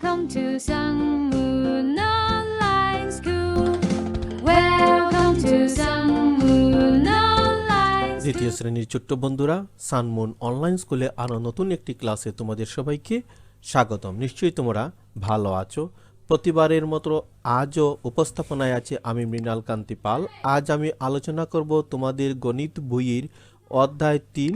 Welcome to Sangmoon Online School. Welcome to Sangmoon Online School. দ্বিতীয় শ্রেণির ছোট্ট বন্ধুরা সানমুন অনলাইন স্কুলে আরও নতুন একটি ক্লাসে তোমাদের সবাইকে স্বাগতম নিশ্চয়ই তোমরা ভালো আছো প্রতিবারের মতো আজও উপস্থাপনায় আছে আমি মৃণাল কান্তি পাল আজ আমি আলোচনা করব তোমাদের গণিত বইয়ের অধ্যায় তিন,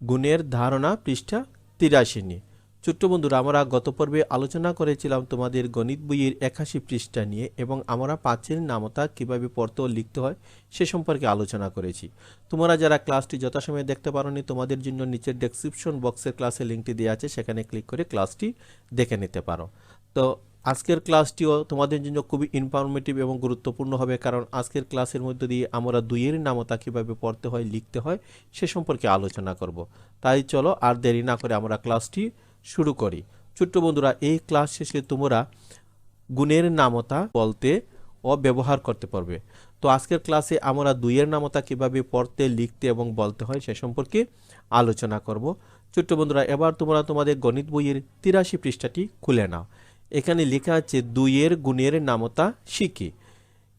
গুণের ধারণা পৃষ্ঠা তিরাশি নিয়ে ছোট্ট বন্ধুরা, আমরা গত পর্বে আলোচনা করেছিলাম তোমাদের গণিত বইয়ের একাশি পৃষ্ঠা নিয়ে এবং আমরা পাঁচের নামতা কীভাবে পড়তে লিখতে হয় সে সম্পর্কে আলোচনা করেছি। তোমরা যারা ক্লাসটি যথাসময়ে দেখতে পারোনি, তোমাদের জন্য নিচের ডেসক্রিপশন বক্সের ক্লাসের লিঙ্কটি দেওয়া আছে, সেখানে ক্লিক করে ক্লাসটি দেখে নিতে পারো। তো আজকের ক্লাসটিও তোমাদের জন্য খুবই ইনফরমেটিভ এবং গুরুত্বপূর্ণ হবে, কারণ আজকের ক্লাসের মধ্যে দিয়ে আমরা দুইয়ের নামতা কীভাবে পড়তে হয়, লিখতে হয় সে সম্পর্কে আলোচনা করব। তাই চলো আর দেরি না করে আমরা ক্লাসটি শুরু করি। ছোট্ট বন্ধুরা, এই ক্লাস শেষে তোমরা গুণের নামতা বলতে ও ব্যবহার করতে পারবে। তো আজকের ক্লাসে আমরা দুইয়ের নামতা কীভাবে পড়তে, লিখতে এবং বলতে হয় সে সম্পর্কে আলোচনা করব। ছোট্ট বন্ধুরা, এবার তোমরা তোমাদের গণিত বইয়ের তিরাশি পৃষ্ঠাটি খুলে নাও। এখানে লেখা আছে, দুইয়ের গুণের নামতা শিখি।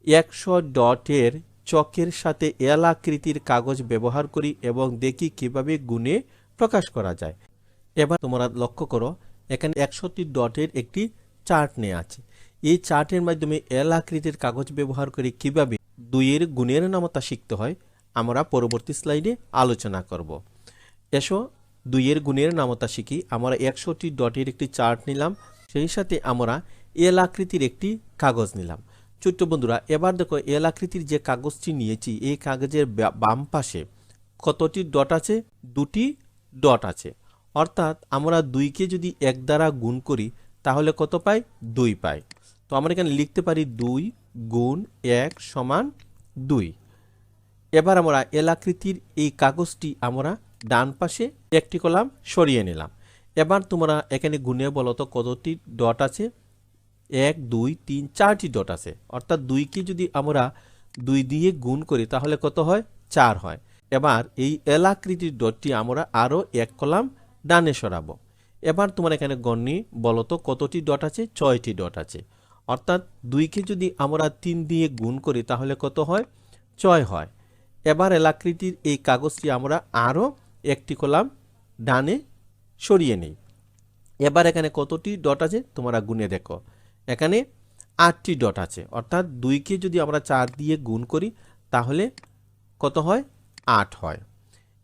একশো ডটের চকের সাথে এল আকৃতির কাগজ ব্যবহার করি এবং দেখি কীভাবে গুণে প্রকাশ করা যায়। এবার তোমরা লক্ষ্য করো, এখানে একশোটি ডটের একটি চার্ট নেওয়া আছে। এই চার্টের মাধ্যমে এল আকৃতির কাগজ ব্যবহার করে কীভাবে দুইয়ের গুণের নামতা শিখতে হয়, আমরা পরবর্তী স্লাইডে আলোচনা করব। এসো, দুইয়ের গুণের নামতা শিখি। আমরা একশোটি ডটের একটি চার্ট নিলাম, সেই সাথে আমরা এল আকৃতির একটি কাগজ নিলাম। ছোট্ট বন্ধুরা, এবার দেখো এল আকৃতির যে কাগজটি নিয়েছি, এই কাগজের বাম পাশে কতটি ডট আছে? দুটি ডট আছে। অর্থাৎ আমরা দুইকে যদি এক দ্বারা গুণ করি, তাহলে কত পাই? দুই পাই। তো আমরা এখানে লিখতে পারি দুই গুণ এক সমান দুই। এবার আমরা এলাকৃতির এই কাগজটি আমরা ডান পাশে একটি কলাম সরিয়ে নিলাম। এবার তোমরা এখানে গুণে বলো তো কতটি ডট আছে? এক, দুই, তিন, চারটি ডট আছে। অর্থাৎ দুইকে যদি আমরা দুই দিয়ে গুণ করি, তাহলে কত হয়? চার হয়। এবার এই এলাকৃতির ডটটি আমরা আরও এক কলাম ডানে সরাবো। এবার তোমার এখানে গণ্যে বলো তো কতটি ডট আছে? ছয়টি ডট আছে। অর্থাৎ দুইকে যদি আমরা তিন দিয়ে গুণ করি তাহলে কত হয়? ছয় হয়। এবার এলাকৃতির এই কাগজটি আমরা আরও একটি কলাম ডানে সরিয়ে নিই। এবার এখানে কতটি ডট আছে? তোমরা গুনে দেখো। এখানে আটটি ডট আছে। অর্থাৎ দুইকে যদি আমরা চার দিয়ে গুণ করি তাহলে কত হয়? আট হয়।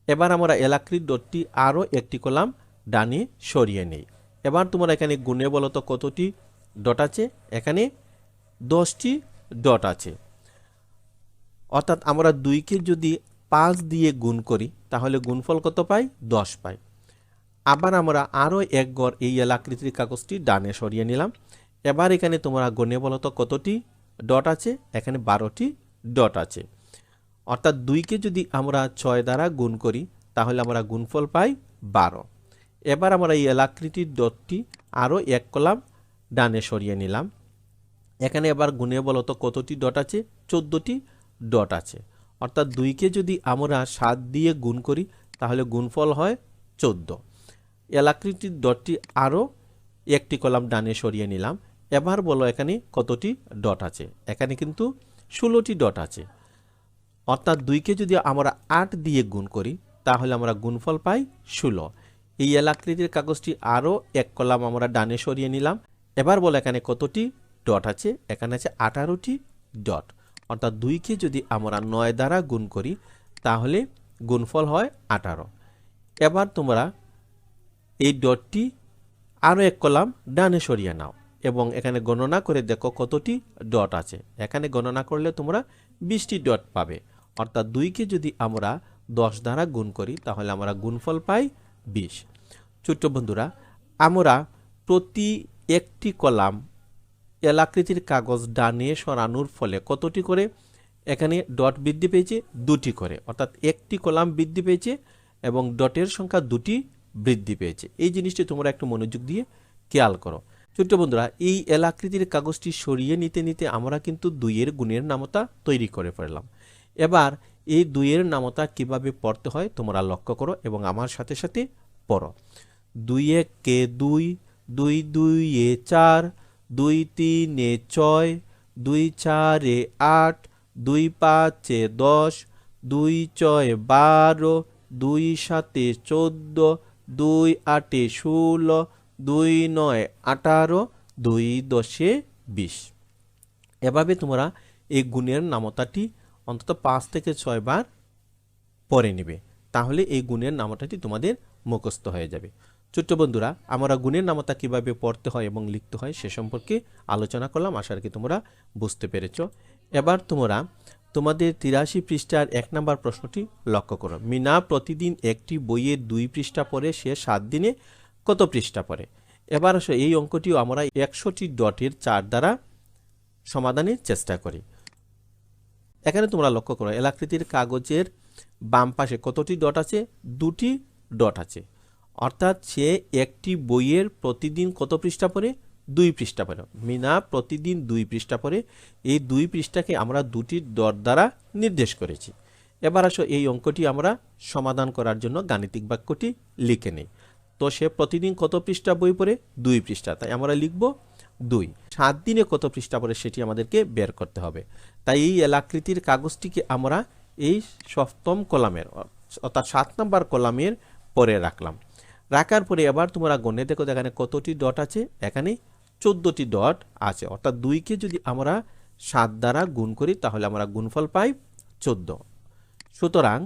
এবার আমরা এলাকৃত ডটটি আরও একটি কলাম ডানে সরিয়ে নেই। এবার তোমরা এখানে গুণে বলো তো কতটি ডট আছে? এখানে দশটি ডট আছে। অর্থাৎ আমরা দুইকে যদি পাঁচ দিয়ে গুণ করি, তাহলে গুণফল কত পাই? দশ পাই। আবার আমরা আরও এক গড় এই এলাকৃতির কাগজটি ডানে সরিয়ে নিলাম। এবার এখানে তোমরা গণে বলো তো কতটি ডট আছে? এখানে বারোটি ডট আছে। অর্থাৎ দুইকে যদি আমরা ছয় দ্বারা গুণ করি, তাহলে আমরা গুণফল পাই বারো। এবার আমরা এই এলাকৃতির ডটটি আরও এক কলাম ডানে সরিয়ে নিলাম। এখানে এবার গুণে বলো তো কতটি ডট আছে? চোদ্দোটি ডট আছে। অর্থাৎ দুইকে যদি আমরা সাত দিয়ে গুণ করি, তাহলে গুণফল হয় চোদ্দ। এলাকৃতির ডটটি আরও একটি কলাম ডানে সরিয়ে নিলাম। এবার বলো এখানে কতটি ডট আছে? এখানে কিন্তু ষোলোটি ডট আছে। অর্থাৎ দুইকে যদি আমরা আট দিয়ে গুণ করি, তাহলে আমরা গুণফল পাই ষোলো। এই এলাকৃতির কাগজটি আরও এক কলাম আমরা ডানে সরিয়ে নিলাম। এবার বলো এখানে কতটি ডট আছে? এখানে আছে আঠারোটি ডট। অর্থাৎ দুইকে যদি আমরা নয় দ্বারা গুণ করি, তাহলে গুণফল হয় আঠারো। এবার তোমরা এই ডটটি আরও এক কলাম ডানে সরিয়ে নাও এবং এখানে গণনা করে দেখো কতটি ডট আছে। এখানে গণনা করলে তোমরা বিশটি ডট পাবে। অর্থাৎ দুইকে যদি আমরা দশ দ্বারা গুণ করি, তাহলে আমরা গুণফল পাই বিশ। ছোট্ট বন্ধুরা, আমরা প্রতি একটি কলাম এলাকৃতির কাগজ ডানে সরানোর ফলে কতটি করে? এখানে ডট বৃদ্ধি পেয়েছে দুটি করে, অর্থাৎ একটি কলাম বৃদ্ধি পেয়েছে এবং ডটের সংখ্যা দুটি বৃদ্ধি পেয়েছে। এই জিনিসটি তোমরা একটু মনোযোগ দিয়ে খেয়াল করো। ছোট্ট বন্ধুরা, এই এলাকৃতির কাগজটি সরিয়ে নিতে নিতে আমরা কিন্তু দুইয়ের গুণের নামতা তৈরি করে ফেললাম। এবার এই দুইয়ের নামতা কীভাবে পড়তে হয় তোমরা লক্ষ্য করো এবং আমার সাথে সাথে পড়ো। দুই এক কে দুই দুই দুই এ চার, দুই তিনে ছয়, দুই চারে আট, দুই পাঁচে দশ, দুই ছয় বারো, দুই সাতে চোদ্দ, দুই আটে ষোলো, দুই নয় আঠারো, দুই দশে বিশ। এভাবে তোমরা এই গুণের নামতাটি অন্তত পাঁচ থেকে ছয় বার পরে নেবে। তাহলে এই গুণের নামতাটি তোমাদের মুখস্থ হয়ে যাবে। ছোট্ট বন্ধুরা, আমরা গুণের নামতা কীভাবে পড়তে হয় এবং লিখতে হয় সে সম্পর্কে আলোচনা করলাম। আশা রাখি তোমরা বুঝতে পেরেছ। এবার তোমরা তোমাদের তিরাশি পৃষ্ঠার এক নম্বর প্রশ্নটি লক্ষ্য করো। মিনা প্রতিদিন একটি বইয়ের দুই পৃষ্ঠা পড়ে, সে সাত দিনে কত পৃষ্ঠা পড়ে? এবার এই অঙ্কটিও আমরা একশোটি ডটের চার দ্বারা সমাধানের চেষ্টা করি। এখানে তোমরা লক্ষ্য করো, এলাকৃতির কাগজের বাম পাশে কতটি ডট আছে? দুটি ডট আছে। অর্থাৎ সে একটি বইয়ের প্রতিদিন কত পৃষ্ঠা পড়ে? দুই পৃষ্ঠা পড়ে। মিনা প্রতিদিন দুই পৃষ্ঠা পড়ে। এই দুই পৃষ্ঠাকে আমরা দুটি ডট দ্বারা নির্দেশ করেছি। এবার আসো, এই অঙ্কটি আমরা সমাধান করার জন্য গাণিতিক বাক্যটি লিখে নেই। তো সে প্রতিদিন কত পৃষ্ঠা বই পড়ে? দুই পৃষ্ঠা। তাই আমরা লিখব দুই। সাত দিনে কত পৃষ্ঠা পড়ে সেটি আমাদেরকে বের করতে হবে। তাই এই এলাকৃতির কাগজটিকে আমরা এই সপ্তম কলামের, অর্থাৎ সাত নম্বর কলামের পরে রাখলাম। রাখার পরে এবার তোমরা গণে দেখো এখানে কতটি ডট আছে, এখানে চোদ্দোটি ডট আছে। অর্থাৎ দুইকে যদি আমরা সাত দ্বারা গুণ করি, তাহলে আমরা গুণফল পাই চোদ্দ। সুতরাং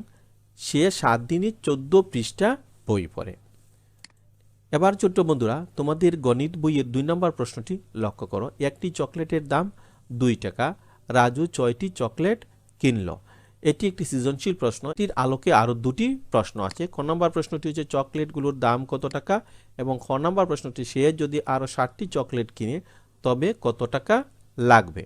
সে সাত দিনে চোদ্দ পৃষ্ঠা বই পড়ে। এবার ছোট্ট বন্ধুরা, তোমাদের গণিত বইয়ের দুই নম্বর প্রশ্নটি লক্ষ্য করো। একটি চকলেটের দাম দুই টাকা, রাজু ছয়টি চকলেট কিনল। এটি একটি সৃজনশীল প্রশ্ন। এটির আলোকে আরও দুটি প্রশ্ন আছে। ক নম্বর প্রশ্নটি হচ্ছে, চকলেটগুলোর দাম কত টাকা? এবং খ নম্বর প্রশ্নটি, সে যদি আরও ষাটটি চকলেট কিনে, তবে কত টাকা লাগবে?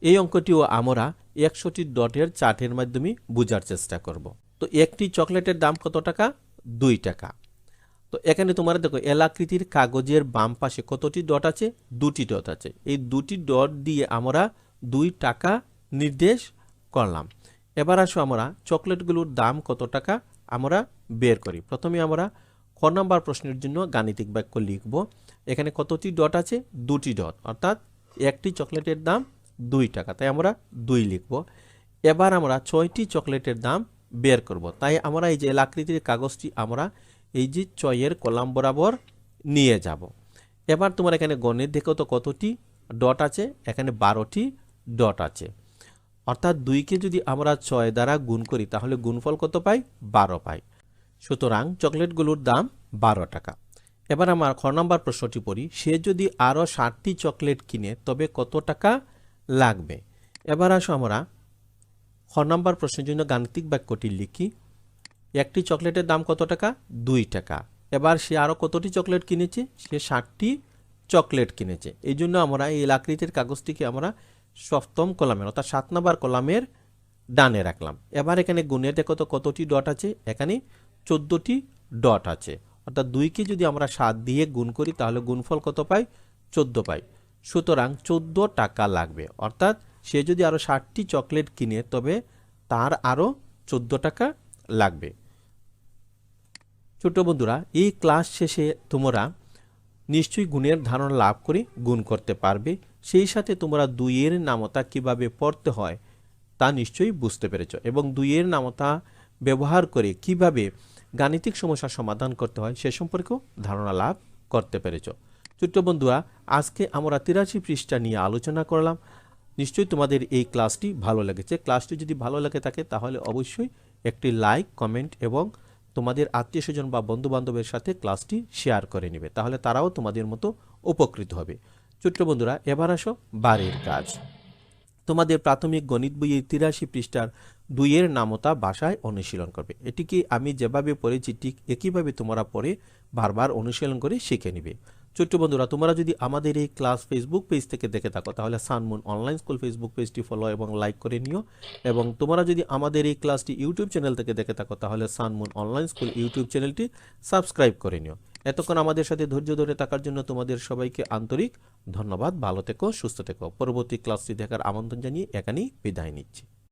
এই অঙ্কটিও আমরা একশোটি ডটের চার্টের মাধ্যমে বোঝার চেষ্টা করব। তো একটি চকলেটের দাম কত টাকা? দুই টাকা। তো এখানে তোমরা দেখো, এলাকৃতির কাগজের বাম পাশে কতটি ডট আছে? দুটি ডট আছে। এই দুটি ডট দিয়ে আমরা দুই টাকা নির্দেশ করলাম। এবার আসো আমরা, চকলেটগুলোর দাম কত টাকা আমরা বের করি। প্রথমে আমরা খ নম্বর প্রশ্নের জন্য গাণিতিক বাক্য লিখব। এখানে কতটি ডট আছে? দুটি ডট। অর্থাৎ একটি চকলেটের দাম দুই টাকা, তাই আমরা দুই লিখব। এবার আমরা ছয়টি চকলেটের দাম বের করব। তাই আমরা এই যে এলাকৃতির কাগজটি আমরা এই যে চয়ের কলাম বরাবর নিয়ে যাব। এবার তোমার এখানে গণের দেখো তো কতটি ডট আছে, এখানে বারোটি ডট আছে। অর্থাৎ দুইকে যদি আমরা ছয় দ্বারা গুণ করি, তাহলে গুণফল কত পাই? বারো পাই। সুতরাং চকলেটগুলোর দাম বারো টাকা। এবার আমার খ নম্বর প্রশ্নটি পড়ি, সে যদি আরও ষাটটি চকলেট কিনে, তবে কত টাকা লাগবে? এবার আসো আমরা খ নম্বর প্রশ্নের জন্য গাণিতিক বাক্যটি লিখি। একটি চকলেটের দাম কত টাকা? দুই টাকা। এবার সে আরও কতটি চকলেট কিনেছে? সে ষাটটি চকলেট কিনেছে। এই জন্য আমরা এই আকৃতির কাগজটিকে আমরা সপ্তম কলামের, অর্থাৎ সাত নম্বর কলামের ডানে রাখলাম। এবার এখানে গুণে দেখো তো কতটি ডট আছে? এখানে চোদ্দোটি ডট আছে। অর্থাৎ দুইকে যদি আমরা সাত দিয়ে গুণ করি, তাহলে গুণফল কত পাই? চোদ্দ পাই। সুতরাং চোদ্দ টাকা লাগবে। অর্থাৎ সে যদি আরও ষাটটি চকলেট কিনে, তবে তার আরও চোদ্দ টাকা লাগবে। ছোট বন্ধুরা, এই ক্লাস শেষে তোমরা নিশ্চয়ই গুণের ধারণা লাভ করে গুণ করতে পারবে। সেই সাথে তোমরা দুইয়ের নামতা কীভাবে পড়তে হয় তা নিশ্চয়ই বুঝতে পেরেছ এবং দুইয়ের নামতা ব্যবহার করে কীভাবে গাণিতিক সমস্যার সমাধান করতে হয় সে সম্পর্কেও ধারণা লাভ করতে পেরেছ। ছোট্ট বন্ধুরা, আজকে আমরা তিরাশি পৃষ্ঠা নিয়ে আলোচনা করলাম। নিশ্চয়ই তোমাদের এই ক্লাসটি ভালো লেগেছে। ক্লাসটি যদি ভালো লেগে থাকে তাহলে অবশ্যই একটি লাইক, কমেন্ট এবং তোমাদের আত্মীয় স্বজন বা বন্ধু বান্ধবের সাথে ক্লাসটি শেয়ার করে নেবে। তাহলে তারাও তোমাদের মতো উপকৃত হবে। ছোট্ট বন্ধুরা, এবার আসো বাড়ির কাজ। তোমাদের প্রাথমিক গণিত বইয়ের তিরাশি পৃষ্ঠার দুইয়ের নামতা বাসায় অনুশীলন করবে। এটিকে আমি যেভাবে পড়েছি, ঠিক একইভাবে তোমরা পড়ে বারবার অনুশীলন করে শিখে নিবে। ছোট্ট বন্ধুরা, তোমরা যদি আমাদের এই ক্লাস ফেসবুক পেজ থেকে দেখে থাকো, তাহলে sun moon online school Facebook পেজটি ফলো এবং লাইক করে নিও। এবং তোমরা যদি আমাদের এই ক্লাসটি ইউটিউব চ্যানেল থেকে দেখে থাকো, তাহলে sun moon online school YouTube চ্যানেলটি সাবস্ক্রাইব করে নিও। এতক্ষণ আমাদের সাথে ধৈর্য ধরে থাকার জন্য তোমাদের সবাইকে আন্তরিক ধন্যবাদ। ভালো থেকো, সুস্থ থেকো। পরবর্তী ক্লাসটি দেখার আমন্ত্রণ জানিয়ে এখানেই বিদায় নিচ্ছি।